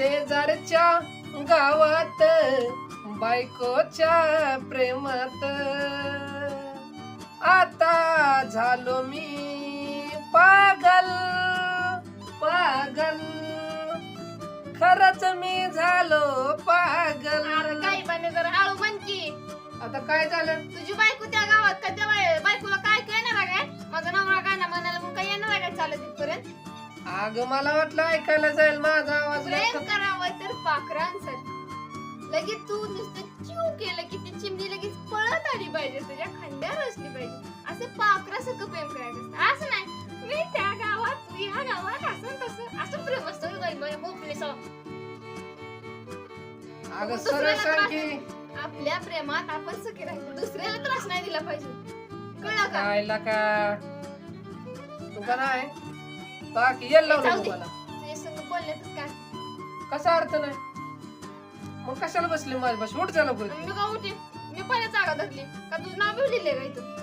शेजारच्या गावात बायकोच्या प्रेमात. आता झालो मी पागल पागल. खरंच मी झालो पागल. काही बने जरा आळू की. आता काय झालं? तुझी बायको त्या गावात का? त्या बाय- बायकोला काय येणार आहे काय? माझा नवरा गाणं म्हणाला मग काय येणार आहे काय चालत इथपर्यंत? अग मला वाटलं ऐकायला जाईल माझा. लगेच तू नुसतं चिव केलं की ती चिमणी लगेच पळत आली पाहिजे तुझ्या खांद्यावर असली पाहिजे. असं पाखरासारखं प्रेम करायचं असतं. असं नाही. मी त्या गावात तू ह्या गावात असं तसं असं प्रेम असतं. अगं सरळ आपल्या प्रेमात आपण सुखी राहायचं दुसऱ्याला त्रास नाही दिला पाहिजे. कळलं का? का? तू का नाही? बाकी येल लावलं जाऊ दे. मला. कसा अर्थ नाही? मग कशाला बसली माझ्या बस उठ झालं मी का उठे मी पहिल्या जागा धरली. का तुझं नाव लिहिले का इथं?